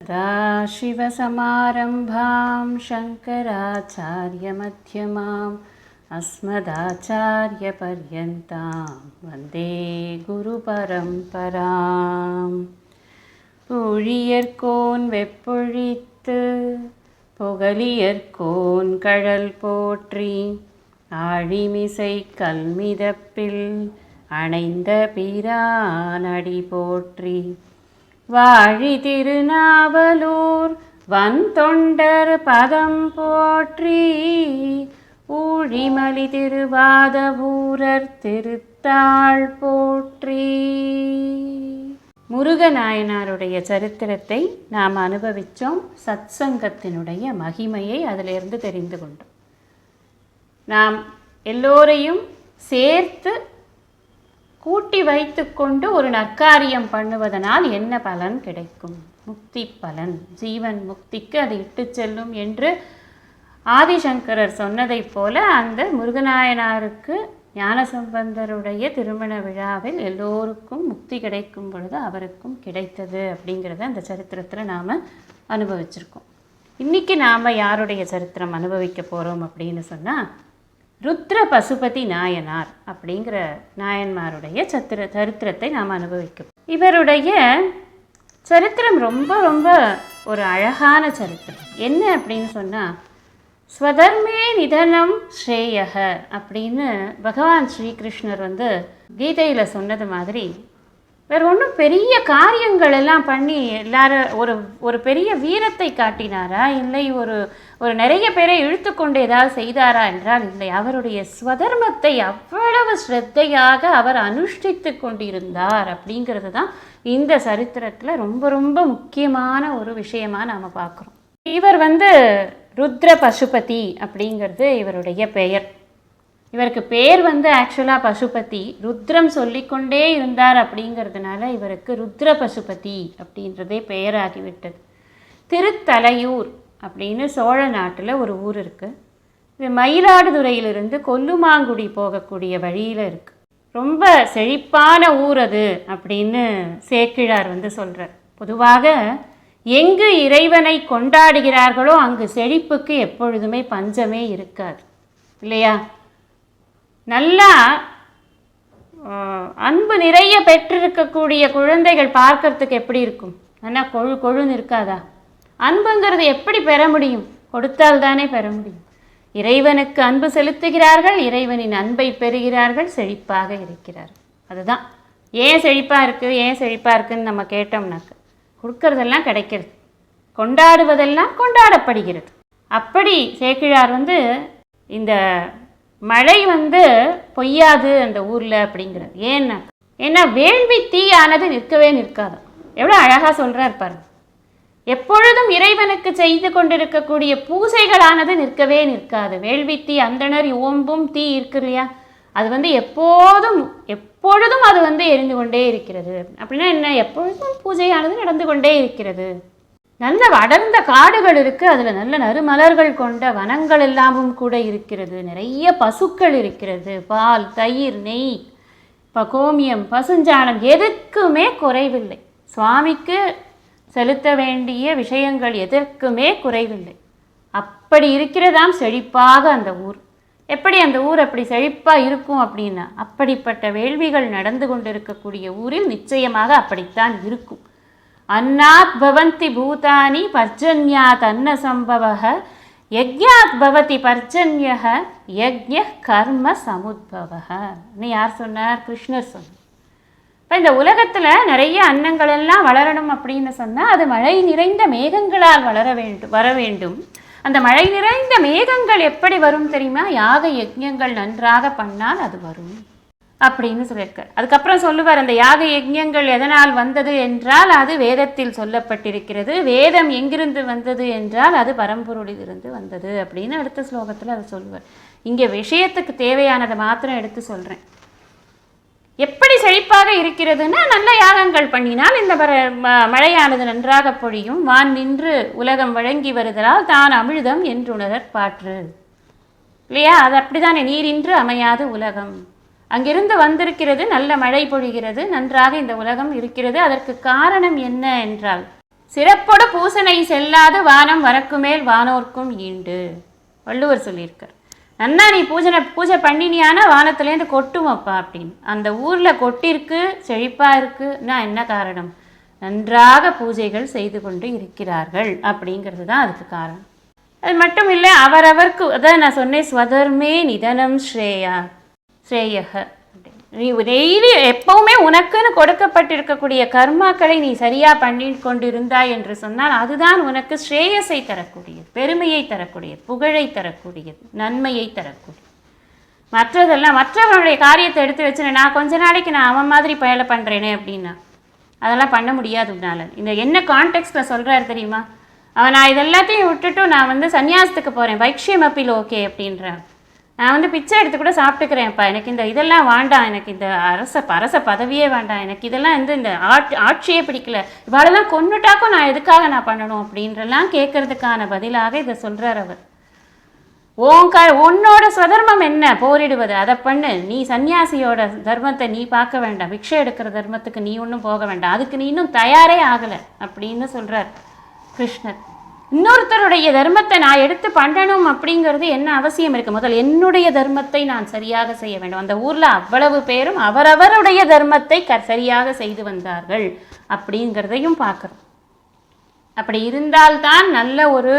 सदाशिवसमारम्भां शङ्कराचार्यमध्यमाम् अस्मदाचार्यपर्यन्तां वन्दे குருபரம்பராம் புழியர்கோன் வெப்பொழித்து புகலியர்கோன் கழல் போற்றி ஆழிமிசை கல்மிதப்பில் அணைந்த பிரானடி போற்றி வாழி திருநாவலூர் வந்தொண்டர் பதம் போற்றி ஊழிமலி திருவாதபூரர் திருத்தாள் போற்றி. முருகநாயனாருடைய சரித்திரத்தை நாம் அனுபவித்தோம் சத்சங்கத்தினுடைய மகிமையை அதிலிருந்து தெரிந்து கொண்டோம். நாம் எல்லோரையும் சேர்த்து கூட்டி வைத்துக்கொண்டு ஒரு நற்காரியம் பண்ணுவதனால் என்ன பலன் கிடைக்கும்? முக்தி பலன். ஜீவன் முக்திக்கு அது இட்டு செல்லும் என்று ஆதிசங்கரர் சொன்னதைப் போல அந்த முருகநாயனாருக்கு ஞானசம்பந்தருடைய திருமண விழாவில் எல்லோருக்கும் முக்தி கிடைக்கும் பொழுது அவருக்கும் கிடைத்தது அப்படிங்கிறத அந்த சரித்திரத்தில் நாம் அனுபவிச்சிருக்கோம். இன்றைக்கி நாம் யாருடைய சரித்திரம் அனுபவிக்க போகிறோம் அப்படின்னு சொன்னால் ருத்ர பசுபதி நாயனார் அப்படிங்கிற நாயன்மாருடைய சத்திர சரித்திரத்தை நாம் அனுபவிக்கும். இவருடைய சரித்திரம் ரொம்ப ரொம்ப ஒரு அழகான சரித்திரம். என்ன அப்படின்னு சொன்னால் ஸ்வதர்மே நிதனம் ஸ்ரேயக அப்படின்னு பகவான் ஸ்ரீகிருஷ்ணர் வந்து கீதையில் சொன்னது மாதிரி வேற ஒன்றும் பெரிய காரியங்கள் எல்லாம் பண்ணி எல்லாரும் ஒரு ஒரு பெரிய வீரத்தை காட்டினாரா? இல்லை ஒரு ஒரு நிறைய பேரை இழுத்து கொண்டு ஏதாவது செய்தாரா என்றால் இல்லை. அவருடைய ஸ்வதர்மத்தை அவ்வளவு ஸ்ரத்தையாக அவர் அனுஷ்டித்து கொண்டிருந்தார் அப்படிங்கிறது தான் இந்த சரித்திரத்தில் ரொம்ப ரொம்ப முக்கியமான ஒரு விஷயமா நாம் பார்க்குறோம். இவர் வந்து ருத்ர பசுபதி அப்படிங்கிறது இவருடைய பெயர். இவருக்கு பேர் வந்து ஆக்சுவலாக பசுபதி. ருத்ரம் சொல்லிக்கொண்டே இருந்தார் அப்படிங்கிறதுனால இவருக்கு ருத்ர பசுபதி அப்படின்றதே பெயராகிவிட்டது. திருத்தலையூர் அப்படின்னு சோழ நாட்டில் ஒரு ஊர் இருக்குது இது மயிலாடுதுறையிலிருந்து கொல்லுமாங்குடி போகக்கூடிய வழியில் இருக்குது ரொம்ப செழிப்பான ஊர் அது அப்படின்னு சேக்கிழார் வந்து சொல்கிறார் பொதுவாக எங்கு இறைவனை கொண்டாடுகிறார்களோ அங்கு செழிப்புக்கு எப்பொழுதுமே பஞ்சமே இருக்காது. இல்லையா? நல்லா அன்பு நிறைய பெற்றிருக்கக்கூடிய குழந்தைகள் பார்க்கறதுக்கு எப்படி இருக்கும்? நல்லா கொழு கொழுன்னு இருக்காதா? அன்புங்கிறது எப்படி பெற முடியும்? கொடுத்தால் தானே பெற முடியும். இறைவனுக்கு அன்பு செலுத்துகிறார்கள் இறைவனின் அன்பை பெறுகிறார்கள் செழிப்பாக இருக்கிறார்கள். அதுதான். ஏன் செழிப்பாக இருக்குது ஏன் செழிப்பாக இருக்குதுன்னு நம்ம கேட்டோம்னாக்க கொடுக்கறதெல்லாம் கிடைக்கிறது. கொண்டாடுவதெல்லாம் கொண்டாடப்படுகிறது. அப்படி சேக்கிழார் வந்து இந்த மழை வந்து பொய்யாது அந்த ஊரில் அப்படிங்கிறது ஏன்னா ஏன்னா வேள்வி தீயானது நிற்கவே நிற்காது. எவ்வளோ அழகாக சொல்கிறார் பாருங்க. எப்பொழுதும் இறைவனுக்கு செய்து கொண்டிருக்கக்கூடிய பூசைகளானது நிற்கவே நிற்காது. வேள்வி தீ அந்தனர் ஓம்பும் தீ இருக்கு இல்லையா? அது வந்து எப்போதும் எப்பொழுதும் அது வந்து எரிந்து கொண்டே இருக்கிறது. அப்படின்னா என்ன? எப்பொழுதும் பூஜையானது நடந்து கொண்டே இருக்கிறது. நல்ல வடர்ந்த காடுகள் இருக்குது அதில் நல்ல நறுமலர்கள் கொண்ட வனங்கள் எல்லாமும் கூட இருக்கிறது. நிறைய பசுக்கள் இருக்கிறது. பால் தயிர் நெய் இப்போ கோமியம் பசுஞ்சாணம் எதுக்குமே குறைவில்லை. சுவாமிக்கு செலுத்த வேண்டிய விஷயங்கள் எதற்குமே குறைவில்லை. அப்படி இருக்கிறதாம் செழிப்பாக அந்த ஊர். எப்படி அந்த ஊர் அப்படி செழிப்பாக இருக்கும் அப்படின்னா அப்படிப்பட்ட வேள்விகள் நடந்து கொண்டிருக்கக்கூடிய ஊரில் நிச்சயமாக அப்படித்தான் இருக்கும். அன்னாத் பவந்தி பூதானி பர்ஜன்யாத் அன்ன சம்பவ யஜ்யாத் பவதி பர்ஜன்யக யஜ்ய கர்ம சமுத்பவ யார் சொன்னார்? கிருஷ்ணர் சொன்னார். இப்போ இந்த உலகத்தில் நிறைய அன்னங்கள் எல்லாம் வளரணும் அப்படின்னு சொன்னால் அது மழை நிறைந்த மேகங்களால் வளர வேண்டும் வர வேண்டும். அந்த மழை நிறைந்த மேகங்கள் எப்படி வரும் தெரியுமா? யாக யஜ்யங்கள் நன்றாக பண்ணால் அது வரும். அப்படின்னு சொல்லியிருக்கார். அதுக்கப்புறம் சொல்லுவார் அந்த யாக யஜ்யங்கள் எதனால் வந்தது என்றால் அது வேதத்தில் சொல்லப்பட்டிருக்கிறது. வேதம் எங்கிருந்து வந்தது என்றால் அது பரம்பொருளிலிருந்து வந்தது. அப்படின்னு அடுத்த ஸ்லோகத்தில் அதை சொல்லுவார். இங்கே விஷயத்துக்கு தேவையானதை மாத்திரம் எடுத்து சொல்கிறேன் எப்படி செழிப்பாக இருக்கிறதுன்னா நல்ல யாகங்கள் பண்ணினால் இந்த ம- மழையானது நன்றாக பொழியும். வான் நின்று உலகம் வழங்கி வருதலால் தான் அமிழ்தம் என்றுணரற் பாற்று இல்லையா? அது அப்படிதானே. நீரின்று அமையாது உலகம். அங்கிருந்து வந்திருக்கிறது நல்ல மழை பொழிகிறது நன்றாக இந்த உலகம் இருக்கிறது அதற்கு காரணம் என்ன என்றால் சிறப்போடு பூசனை செல்லாது வானம் வரக்குமேல் வானோர்க்கும் ஈண்டு. வள்ளுவர் சொல்லியிருக்கார். நன்னா நீ பூஜனை பூஜை பண்ணினியானா வானத்துலேருந்து கொட்டுமப்பா அப்படின்னு. அந்த ஊரில் கொட்டிருக்கு செழிப்பாக இருக்குன்னா என்ன காரணம்? நன்றாக பூஜைகள் செய்து கொண்டு இருக்கிறார்கள் அப்படிங்கிறது தான் அதுக்கு காரணம். அது மட்டும் இல்லை அவரவர்க்கு அதான் நான் சொன்னேன் ஸ்வதர்மே நிதனம் ஸ்ரேயா ஸ்ரேயக நீ டெய்லி எப்பவுமே உனக்குன்னு கொடுக்கப்பட்டிருக்கக்கூடிய கர்மாக்களை நீ சரியாக பண்ணி கொண்டிருந்தாய் என்று சொன்னால் அதுதான் உனக்கு ஸ்ரேயஸை தரக்கூடியது பெருமையை தரக்கூடியது புகழை தரக்கூடியது நன்மையை தரக்கூடியது. மற்றதெல்லாம் மற்றவனுடைய காரியத்தை எடுத்து வச்சு நான் கொஞ்ச நாளைக்கு நான் அவன் மாதிரி பயலை பண்ணுறேனே அப்படின்னா அதெல்லாம் பண்ண முடியாது உன்னால். இந்த என்ன கான்டெக்ட்டில் சொல்கிறாரு தெரியுமா? அவன் நான் இதெல்லாத்தையும் விட்டுட்டு நான் வந்து சன்னியாசத்துக்கு போகிறேன் வைக்ஷியம் அப்பீல் ஓகே அப்படின்றான் நான் வந்து பிச்சை எடுத்து கூட சாப்பிட்டுக்கிறேன்ப்பா. எனக்கு இந்த இதெல்லாம் வேண்டாம். எனக்கு இந்த அரச அரச பதவியே வேண்டாம். எனக்கு இதெல்லாம் வந்து இந்த ஆட் ஆட்சியே பிடிக்கல. இவாளெல்லாம் கொண்டுட்டாக்கும் நான் எதுக்காக நான் பண்ணணும் அப்படின்றலாம் கேட்கறதுக்கான பதிலாக இதை சொல்கிறார் அவர். உன் க உன்னோட சுதர்மம் என்ன? போரிடுவது. அதை பண்ணு. நீ சன்னியாசியோட தர்மத்தை நீ பார்க்க வேண்டாம். பிக்ஷை எடுக்கிற தர்மத்துக்கு நீ ஒன்றும் போக வேண்டாம். அதுக்கு நீ இன்னும் தயாரே ஆகலை. அப்படின்னு சொல்கிறார் கிருஷ்ணர். இன்னொருத்தருடைய தர்மத்தை நான் எடுத்து பண்ணணும் அப்படிங்கிறது என்ன அவசியம் இருக்கு? முதல் என்னுடைய தர்மத்தை நான் சரியாக செய்ய வேண்டும். அந்த ஊர்ல அவ்வளவு பேரும் அவரவருடைய தர்மத்தை க சரியாக செய்து வந்தார்கள் அப்படிங்கிறதையும் பார்க்குறோம். அப்படி இருந்தால்தான் நல்ல ஒரு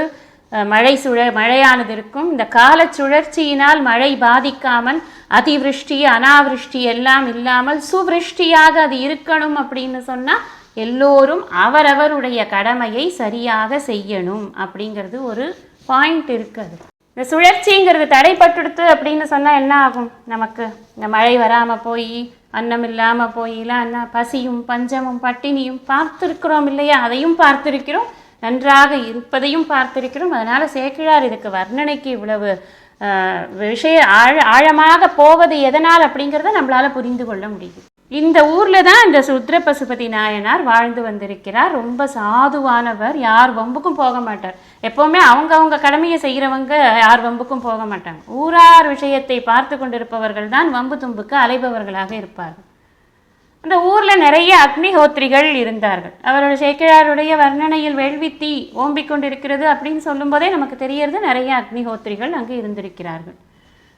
மழை சுழ மழையானது இருக்கும் இந்த கால சுழற்சியினால் மழை பாதிக்காமல் அதிவிருஷ்டி அனாவிருஷ்டி எல்லாம் இல்லாமல் சுவிருஷ்டியாக அது இருக்கணும் அப்படின்னு சொன்னால் எல்லோரும் அவரவருடைய கடமையை சரியாக செய்யணும் அப்படிங்கிறது ஒரு பாயிண்ட் இருக்குது. இந்த சுழற்சிங்கிறது தடைப்பட்டுடுத்து அப்படின்னு சொன்னால் என்ன ஆகும்? நமக்கு இந்த மழை வராமல் போய் அன்னம் இல்லாமல் போயிலாம் என்ன பசியும் பஞ்சமும் பட்டினியும் பார்த்துருக்கிறோம் இல்லையா? அதையும் பார்த்திருக்கிறோம். நன்றாக இருப்பதையும் பார்த்திருக்கிறோம். அதனால் சேக்கிழார் இதுக்கு வர்ணனைக்கு இவ்வளவு விஷய ஆழ ஆழமாக போவது எதனால் அப்படிங்கிறத நம்மளால் புரிந்து கொள்ள முடியுது இந்த ஊரில் தான் இந்த சுத்ர பசுபதி நாயனார் வாழ்ந்து வந்திருக்கிறார். ரொம்ப சாதுவானவர். யார் வம்புக்கும் போக மாட்டார். எப்போவுமே அவங்க அவங்க கடமையை செய்கிறவங்க யார் வம்புக்கும் போக மாட்டாங்க. ஊரார் விஷயத்தை பார்த்து கொண்டிருப்பவர்கள் தான் வம்பு தும்புக்கு அலைபவர்களாக இருப்பார்கள் அந்த ஊரில் நிறைய அக்னிஹோத்திரிகள் இருந்தார்கள். அவரோட சேக்கிழாருடைய வர்ணனையில் வேள்வித்தீ ஓம்பிக் கொண்டிருக்கிறது அப்படின்னு சொல்லும்போதே நமக்கு தெரியறது நிறைய அக்னிஹோத்திரிகள் அங்கே இருந்திருக்கிறார்கள்.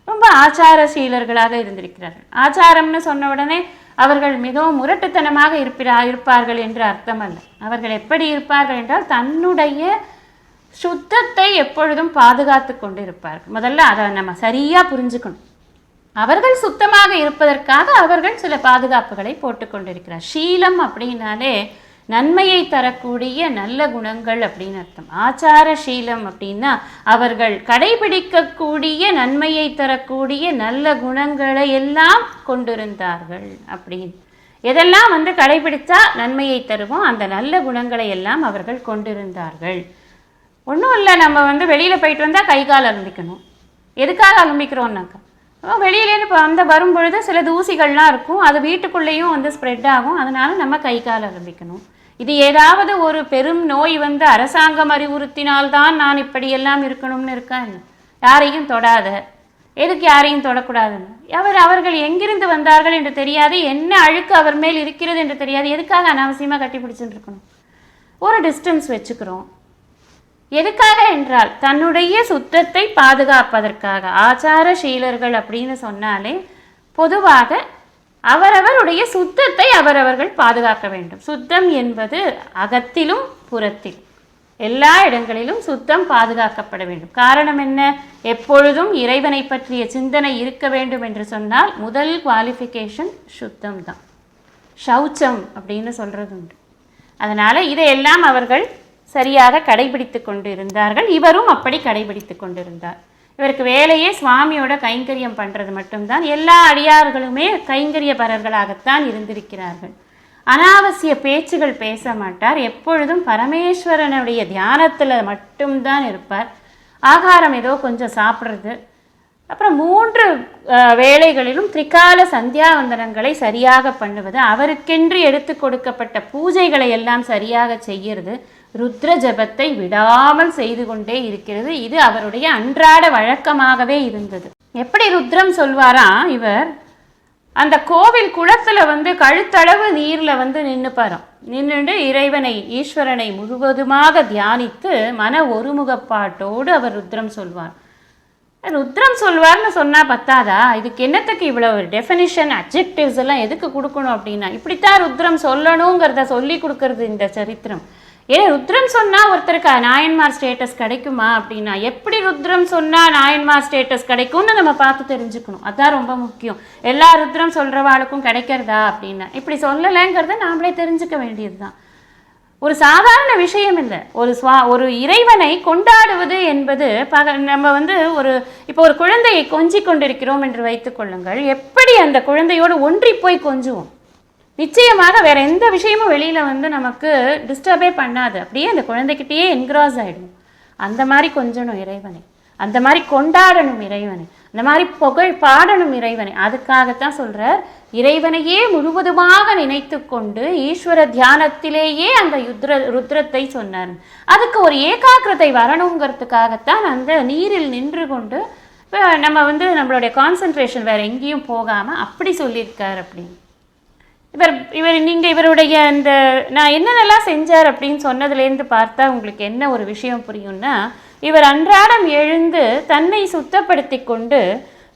ரொம்ப ஆச்சார சீலர்களாக இருந்திருக்கிறார்கள். ஆச்சாரம்னு சொன்ன உடனே அவர்கள் மிகவும் முரட்டுத்தனமாக இருப்பிரா இருப்பார்கள் என்று அர்த்தம் அல்ல அவர்கள் எப்படி இருப்பார்கள் என்றால் தன்னுடைய சுத்தத்தை எப்பொழுதும் பாதுகாத்து கொண்டு இருப்பார்கள் முதல்ல அதை நம்ம சரியாக புரிஞ்சுக்கணும். அவர்கள் சுத்தமாக இருப்பதற்காக அவர்கள் சில பாதுகாப்புகளை போட்டுக்கொண்டிருக்கிறார் ஷீலம் அப்படின்னாலே நன்மையை தரக்கூடிய நல்ல குணங்கள் அப்படின்னு அர்த்தம். ஆச்சார சீலம் அப்படின்னா அவர்கள் கடைபிடிக்கக்கூடிய நன்மையை தரக்கூடிய நல்ல குணங்களை எல்லாம் கொண்டிருந்தார்கள் அப்படின்னு. எதெல்லாம் வந்து கடைபிடித்தா நன்மையை தருவோம் அந்த நல்ல குணங்களை எல்லாம் அவர்கள் கொண்டிருந்தார்கள். ஒன்றும் இல்லை நம்ம வந்து வெளியில் போயிட்டு வந்தால் கை கால் அலம்பிக்கணும் எதுக்காக அலம்பிக்கிறோம்னாக்கா வெளியிலேருந்து இப்போ அந்த வரும்பொழுது சில தூசிகள்லாம் இருக்கும். அது வீட்டுக்குள்ளேயும் வந்து ஸ்ப்ரெட் ஆகும். அதனால நம்ம கை கால் அலம்பிக்கணும் இது ஏதாவது ஒரு பெரும் நோய் வந்து அரசாங்கம் அறிவுறுத்தினால்தான் நான் இப்படியெல்லாம் இருக்கணும்னு இருக்கேன். யாரையும் தொடாத. எதுக்கு யாரையும் தொடக்கூடாதுன்னு? அவர் அவர்கள் எங்கிருந்து வந்தார்கள் என்று தெரியாது. என்ன அழுக்கு அவர் மேல் இருக்கிறது என்று தெரியாது. எதுக்காக அனாவசியமாக கட்டி பிடிச்சுட்டு இருக்கணும்? ஒரு டிஸ்டன்ஸ் வச்சுக்கிறோம். எதுக்காக என்றால் தன்னுடைய சுத்தத்தை பாதுகாப்பதற்காக. ஆச்சார சீலர்கள் அப்படின்னு சொன்னாலே பொதுவாக அவரவருடைய சுத்தத்தை அவரவர்கள் பாதுகாக்க வேண்டும். சுத்தம் என்பது அகத்திலும் புறத்திலும் எல்லா இடங்களிலும் சுத்தம் பாதுகாக்கப்பட வேண்டும். காரணம் என்ன? எப்பொழுதும் இறைவனை பற்றிய சிந்தனை இருக்க வேண்டும் என்று சொன்னால் முதல் குவாலிஃபிகேஷன் சுத்தம் தான் சௌச்சம் அப்படின்னு சொல்கிறது உண்டு அதனால் இதையெல்லாம் அவர்கள் சரியாக கடைபிடித்து கொண்டு இருந்தார்கள் இவரும் அப்படி கடைபிடித்து கொண்டிருந்தார். இவருக்கு வேலையே சுவாமியோட கைங்கரியம் பண்ணுறது மட்டும்தான். எல்லா அடியார்களுமே கைங்கரியபரர்களாகத்தான் இருந்திருக்கிறார்கள். அனாவசிய பேச்சுகள் பேச மாட்டார். எப்பொழுதும் பரமேஸ்வரனுடைய தியானத்தில் மட்டும்தான் இருப்பார். ஆகாரம் ஏதோ கொஞ்சம் சாப்பிட்றது. அப்புறம் மூன்று வேலைகளிலும் வேளைகளிலும் திரிகால சந்தியாவந்தனங்களை சரியாக பண்ணுவது அவருக்கென்று எடுத்து கொடுக்கப்பட்ட பூஜைகளை எல்லாம் சரியாக செய்கிறது ருத்ர ஜபத்தை விடாமல் செய்து கொண்டே இருக்கிறது. இது அவருடைய அன்றாட வழக்கமாகவே இருந்தது. எப்படி ருத்ரம் சொல்வாராம் இவர் அந்த கோவில் குளத்தில் வந்து கழுத்தளவு நீரில் வந்து நின்னுப்பாராம். நின்றுண்டு இறைவனை ஈஸ்வரனை முழுவதுமாக தியானித்து மன ஒருமுகப்பாட்டோடு அவர் ருத்ரம் சொல்வார். ருத்ரம் சொல்வார்னு சொன்னால் பத்தாதா? இதுக்கு என்னத்துக்கு இவ்வளோ டெஃபினிஷன் அப்ஜெக்டிவ்ஸ் எல்லாம் எதுக்கு கொடுக்கணும் அப்படின்னா இப்படித்தான் ருத்ரம் சொல்லணுங்கிறத சொல்லி கொடுக்கறது இந்த சரித்திரம். ஏன்னா ருத்ரம் சொன்னால் ஒருத்தருக்கு? நாயன்மார் ஸ்டேட்டஸ் கிடைக்குமா அப்படின்னா எப்படி ருத்ரம் சொன்னால் நாயன்மார் ஸ்டேட்டஸ் கிடைக்கும்னு நம்ம பார்த்து தெரிஞ்சுக்கணும். அதுதான் ரொம்ப முக்கியம். எல்லா ருத்ரம் சொல்கிறவாளுக்கும் கிடைக்கிறதா அப்படின்னா. இப்படி சொல்லலைங்கிறத நாமளே தெரிஞ்சுக்க வேண்டியதுதான். ஒரு சாதாரண விஷயம் இல்லை. ஒரு சுவா ஒரு இறைவனை கொண்டாடுவது என்பது பக நம்ம வந்து ஒரு இப்போ ஒரு குழந்தையை கொஞ்சி கொண்டிருக்கிறோம் என்று வைத்துக்கொள்ளுங்கள் எப்படி அந்த குழந்தையோடு ஒன்றி போய் கொஞ்சுவோம்? நிச்சயமாக வேற எந்த விஷயமும் வெளியில் வந்து நமக்கு டிஸ்டர்பே பண்ணாது. அப்படியே அந்த குழந்தைக்கிட்டேயே என்க்ராஸ் ஆகிடும் அந்த மாதிரி கொஞ்சணும் இறைவனை. அந்த மாதிரி கொண்டாடணும் இறைவனை. அந்த மாதிரி புகழ் பாடணும் இறைவனை. அதுக்காகத்தான் சொல்கிறார் இறைவனையே முழுவதுமாக நினைத்து கொண்டு ஈஸ்வர தியானத்திலேயே அந்த யுத்ர ருத்ரத்தை சொன்னார். அதுக்கு ஒரு ஏகாக்கிரதை வரணுங்கிறதுக்காகத்தான் அந்த நீரில் நின்று கொண்டு நம்ம வந்து நம்மளுடைய கான்சென்ட்ரேஷன் வேறு எங்கேயும் போகாமல் அப்படி சொல்லியிருக்கார் அப்படின்னு. இவர் இவர் நீங்கள் இவருடைய இந்த நான் என்னென்னலாம் செஞ்சார் அப்படின்னு சொன்னதுலேருந்து பார்த்தா உங்களுக்கு என்ன ஒரு விஷயம் புரியும்னா இவர் அன்றாடம் எழுந்து தன்னை சுத்தப்படுத்தி கொண்டு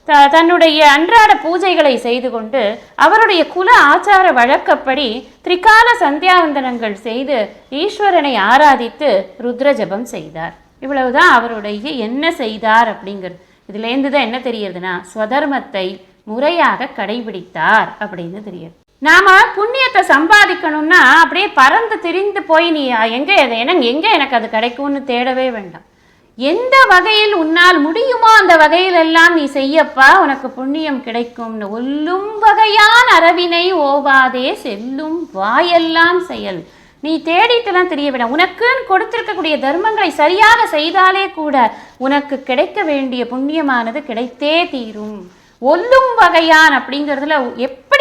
த தன்னுடைய அன்றாட பூஜைகளை செய்து கொண்டு அவருடைய குல ஆச்சார வழக்கப்படி திரிகால சந்தியாவந்தனங்கள் செய்து ஈஸ்வரனை ஆராதித்து ருத்ர ஜபம் செய்தார். இவ்வளவுதான் அவருடைய என்ன செய்தார் அப்படிங்கிறது. இதுலேருந்து தான் என்ன தெரியுதுன்னா ஸ்வதர்மத்தை முறையாக கடைபிடித்தார் அப்படின்னு தெரியுது நாம புண்ணியத்தை சம்பாதிக்கணும்னா அப்படியே பறந்து திரிந்து போய் நீ எங்கே எது- எனக்கு எங்கே எனக்கு அது கிடைக்கும்னு தேடவே வேண்டாம். எந்த வகையில் உன்னால் முடியுமோ அந்த வகையில் எல்லாம் நீ செய்யப்பா உனக்கு புண்ணியம் கிடைக்கும்னு. ஒல்லும் வகையான் அரவினை ஓவாதே செல்லும் வாயெல்லாம் செயல். நீ தேடிட்டுலாம் தெரிய வேண்டாம். உனக்குன்னு கொடுத்திருக்கக்கூடிய தர்மங்களை சரியாக செய்தாலே கூட உனக்கு கிடைக்க வேண்டிய புண்ணியமானது கிடைத்தே தீரும். ஒல்லும் வகையான் அப்படிங்கிறதுல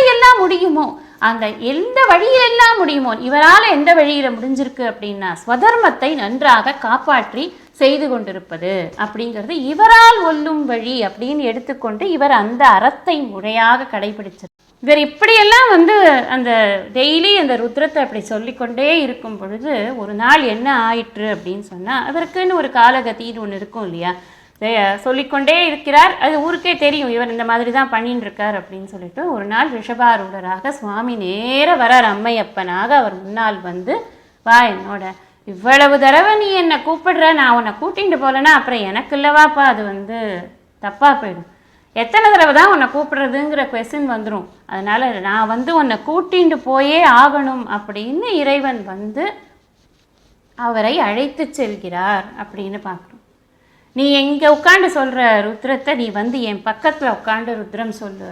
எப்படியெல்லாம் முடியுமோ? அந்த எந்த வழியிலெல்லாம் முடியுமோ? இவரால் எந்த வழியில முடிஞ்சிருக்கு அப்படின்னா ஸ்வதர்மத்தை நன்றாக காப்பாற்றி செய்து கொண்டிருப்பது அப்படிங்கிறது இவரால் ஒல்லும் வழி அப்படின்னு எடுத்துக்கொண்டு இவர் அந்த அறத்தை முறையாக கடைபிடிச்சார். இவர் இப்படியெல்லாம் வந்து அந்த டெய்லி அந்த ருத்ரத்தை அப்படி சொல்லிக்கொண்டே இருக்கும் பொழுது ஒரு நாள் என்ன ஆயிற்று அப்படின்னு சொன்னால் அதற்குன்னு ஒரு காலகத்தின்னு ஒன்று இருக்கும் இல்லையா? சொல்லிக்கொண்டே இருக்கிறார். அது ஊருக்கே தெரியும். இவர் இந்த மாதிரி தான் பண்ணின்னு இருக்கார் அப்படின்னு சொல்லிட்டு ஒரு நாள் ரிஷபாரூடராக சுவாமி நேர வரார். அம்மையப்பனாக அவர் முன்னால் வந்து வா என்னோட. இவ்வளவு தடவை நீ என்னை கூப்பிடுற. நான் உன்னை கூட்டிகிட்டு போகலன்னா அப்புறம் எனக்கு இல்லவாப்பா. அது வந்து தப்பாக போயிடும். எத்தனை தடவை தான் உன்னை கூப்பிடுறதுங்கிற கொஸ்டின் வந்துடும் அதனால் நான் வந்து உன்னை கூட்டிகிட்டு போயே ஆகணும் அப்படின்னு இறைவன் வந்து அவரை அழைத்து செல்கிறார் அப்படின்னு பார்க்குறோம். நீ எங்கே உட்காந்து சொல்கிற ருத்ரத்தை நீ வந்து என் பக்கத்தில் உட்காந்து ருத்ரம் சொல்லு.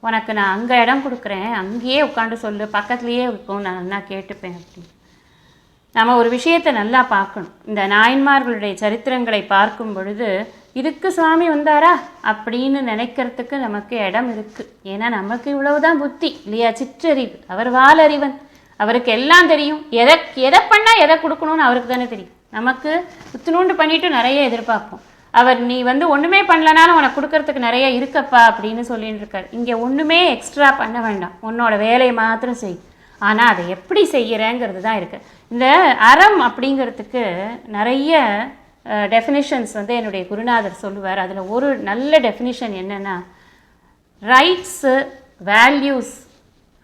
உனக்கு நான் அங்கே இடம் கொடுக்குறேன். அங்கேயே உட்காந்து சொல்லு. பக்கத்துலேயே இருக்கும். நான் நல்லா கேட்டுப்பேன் அப்படின்னு நம்ம ஒரு விஷயத்தை நல்லா பார்க்கணும். இந்த நாயன்மார்களுடைய சரித்திரங்களை பார்க்கும் பொழுது இதுக்கு சுவாமி வந்தாரா? அப்படின்னு நினைக்கிறதுக்கு நமக்கு இடம் இருக்குது ஏன்னா நமக்கு இவ்வளவுதான் புத்தி. இல்லையா? சிற்றறிவு. அவர் வாலறிவன். அவருக்கு எல்லாம் தெரியும். எதை எதை பண்ணால் எதை கொடுக்கணும்னு அவருக்கு தானே தெரியும். நமக்கு உத்துணூண்டு பண்ணிட்டு நிறைய எதிர்பார்ப்போம். அவர் நீ வந்து ஒன்றுமே பண்ணலனாலும் உனக்கு கொடுக்கறதுக்கு நிறைய இருக்கப்பா அப்படின்னு சொல்லிட்டு இருக்கார். இங்கே ஒன்றுமே எக்ஸ்ட்ரா பண்ண வேண்டாம். உன்னோட வேலையை மாத்திரம் செய். ஆனால் அதை எப்படி செய்கிறேங்கிறது தான் இருக்குது இந்த அறம் அப்படிங்கிறதுக்கு நிறைய டெஃபினிஷன்ஸ் வந்து என்னுடைய குருநாதர் சொல்லுவார். அதில் ஒரு நல்ல டெஃபினிஷன் என்னென்னா ரைட்ஸு வேல்யூஸ்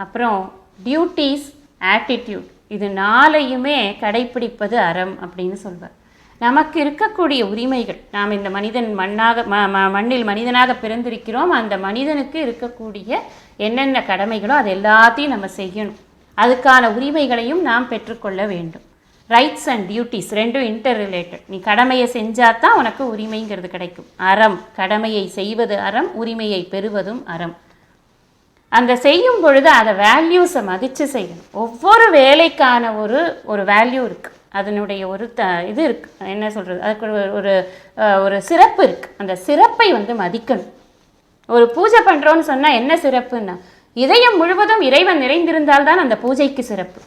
அப்புறம் டியூட்டீஸ் ஆட்டிடியூட் இது நாளையுமே கடைப்பிடிப்பது அறம் அப்படின்னு சொல்வார். நமக்கு இருக்கக்கூடிய உரிமைகள் நாம் இந்த மனிதன் மண்ணாக ம ம- மண்ணில் மனிதனாக பிறந்திருக்கிறோம் அந்த மனிதனுக்கு இருக்கக்கூடிய என்னென்ன கடமைகளோ அது எல்லாத்தையும் நம்ம செய்யணும். அதுக்கான உரிமைகளையும் நாம் பெற்றுக்கொள்ள வேண்டும். ரைட்ஸ் அண்ட் டியூட்டிஸ் ரெண்டும் இன்டர் ரிலேட்டட் நீ கடமையை செஞ்சால் தான் உனக்கு உரிமைங்கிறது கிடைக்கும். அறம் கடமையை செய்வது அறம் உரிமையை பெறுவதும் அறம். அந்த செய்யும் பொழுது அதை வேல்யூஸை மதித்து செய்யணும். ஒவ்வொரு வேலைக்கான ஒரு ஒரு வேல்யூ இருக்குது அதனுடைய ஒரு த இது இருக்குது என்ன சொல்கிறது அதுக்கு ஒரு ஒரு ஒரு சிறப்பு இருக்குது அந்த சிறப்பை வந்து மதிக்கணும். ஒரு பூஜை பண்ணுறோன்னு சொன்னால் என்ன சிறப்புன்னா இதயம் முழுவதும் இறைவன் நிறைந்திருந்தால்தான் அந்த பூஜைக்கு சிறப்பு.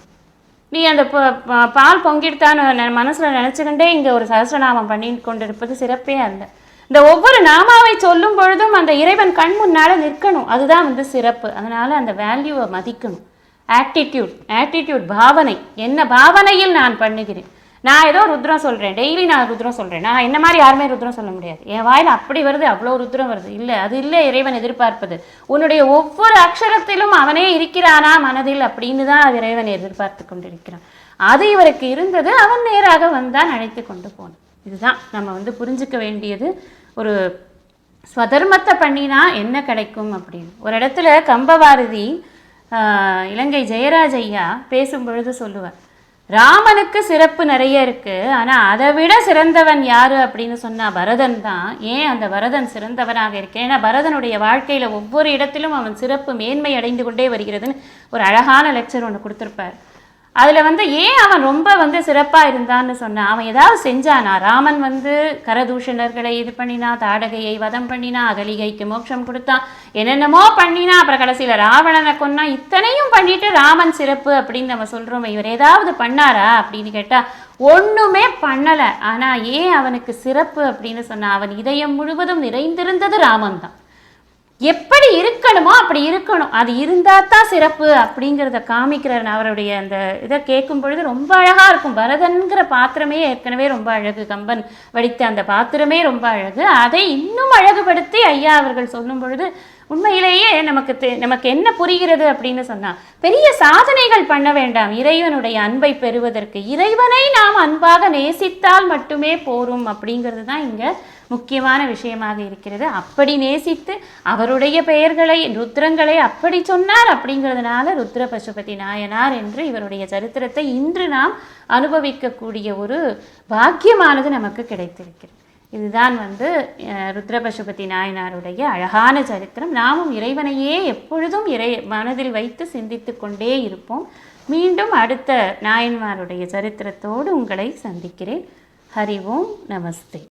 நீ அந்த ப- ப- பால் பொங்கிடுத்தான்னு மனசில் நினச்சிக்கிட்டே இங்கே ஒரு சகசிரநாமம் பண்ணிட்டு கொண்டிருப்பது சிறப்பே அல்ல. இந்த ஒவ்வொரு நாமாவை சொல்லும் பொழுதும் அந்த இறைவன் கண் முன்னால் நிற்கணும். அதுதான் வந்து சிறப்பு. அதனால் அந்த வேல்யூவை மதிக்கணும். ஆட்டிடியூட் ஆட்டிடியூட் பாவனை. என்ன பாவனையில் நான் பண்ணுகிறேன்? நான் ஏதோ ருத்ரம் சொல்கிறேன் டெய்லி நான் ருத்ரம் சொல்கிறேன் நான் என்ன மாதிரி யாருமே ருத்ரம் சொல்ல முடியாது. என் வாயில் அப்படி வருது அவ்வளோ ருத்ரம் வருது. இல்லை அது இல்லை இறைவன் எதிர்பார்ப்பது. உன்னுடைய ஒவ்வொரு அக்ஷரத்திலும் அவனே இருக்கிறானா மனதில் அப்படின்னு தான் இறைவன் எதிர்பார்த்து கொண்டிருக்கிறான். அது இவருக்கு இருந்தது. அவன் நேராக வந்தான் அழைத்து கொண்டு போனான். இதுதான். நம்ம வந்து புரிஞ்சுக்க வேண்டியது ஒரு ஸ்வதர்மத்தை பண்ணினா என்ன கிடைக்கும் அப்படின்னு. ஒரு இடத்துல கம்பபாரதி இலங்கை ஜெயராஜ் ஐயா பேசும் பொழுது சொல்லுவார் ராமனுக்கு சிறப்பு நிறைய இருக்குது ஆனால் அதை விட சிறந்தவன் யார்? அப்படின்னு சொன்னால் பரதன் தான். ஏன் அந்த பரதன் சிறந்தவனாக இருக்கேன்? ஏன்னா பரதனுடைய வாழ்க்கையில் ஒவ்வொரு இடத்திலும் அவன் சிறப்பு மேன்மை அடைந்து கொண்டே வருகிறதுன்னு ஒரு அழகான லெக்சர் ஒன்று கொடுத்துருப்பார். அதில் வந்து ஏன் அவன் ரொம்ப வந்து சிறப்பாக இருந்தான்னு சொன்னான் அவன் ஏதாவது செஞ்சானா ராமன் வந்து கரதூஷணர்களை இது பண்ணினா தாடகையை வதம் பண்ணினா அகலிகைக்கு மோட்சம் கொடுத்தான் என்னென்னமோ பண்ணினா அப்புறம் கடைசியில் ராவணனை கொன்னா இத்தனையும் பண்ணிட்டு ராமன் சிறப்பு அப்படின்னு நம்ம சொல்கிறோம் இவர் ஏதாவது பண்ணாரா அப்படின்னு கேட்டால் ஒன்றுமே பண்ணலை. ஆனால் ஏன் அவனுக்கு சிறப்பு அப்படின்னு சொன்னான் அவன் இதயம் முழுவதும் நிறைந்திருந்தது ராமன் தான். எப்படி இருக்கணுமோ அப்படி இருக்கணும். அது இருந்தால் தான் சிறப்பு அப்படிங்கிறத காமிக்கிறார் அவருடைய அந்த இதை கேட்கும் பொழுது ரொம்ப அழகாக இருக்கும். பரதன்கிற பாத்திரமே ஏற்கனவே ரொம்ப அழகு. கம்பன் வடித்த அந்த பாத்திரமே ரொம்ப அழகு. அதை இன்னும் அழகுபடுத்தி ஐயா அவர்கள் சொல்லும் பொழுது உண்மையிலேயே நமக்கு தெ- நமக்கு என்ன புரிகிறது அப்படின்னு சொன்னால் பெரிய சாதனைகள் பண்ண வேண்டாம். இறைவனுடைய அன்பை பெறுவதற்கு. இறைவனை நாம் அன்பாக நேசித்தால் மட்டுமே போரும் அப்படிங்கிறது தான் இங்கே முக்கியமான விஷயமாக இருக்கிறது. அப்படி நேசித்து அவருடைய பெயர்களை ருத்ரங்களை அப்படி சொன்னார் அப்படிங்கிறதுனால ருத்ர பசுபதி நாயனார் என்று இவருடைய சரித்திரத்தை இன்று நாம் அனுபவிக்கக்கூடிய ஒரு பாக்கியமானது நமக்கு கிடைத்திருக்கிறது. இதுதான் வந்து ருத்ரபசுபதி ருத்ர பசுபதி நாயனாருடைய அழகான சரித்திரம். நாமும் இறைவனையே எப்பொழுதும் இறை மனதில் வைத்து சிந்தித்து கொண்டே இருப்போம். மீண்டும் அடுத்த நாயன்மாருடைய சரித்திரத்தோடு உங்களை சந்திக்கிறேன். ஹரி ஓம் நமஸ்தே.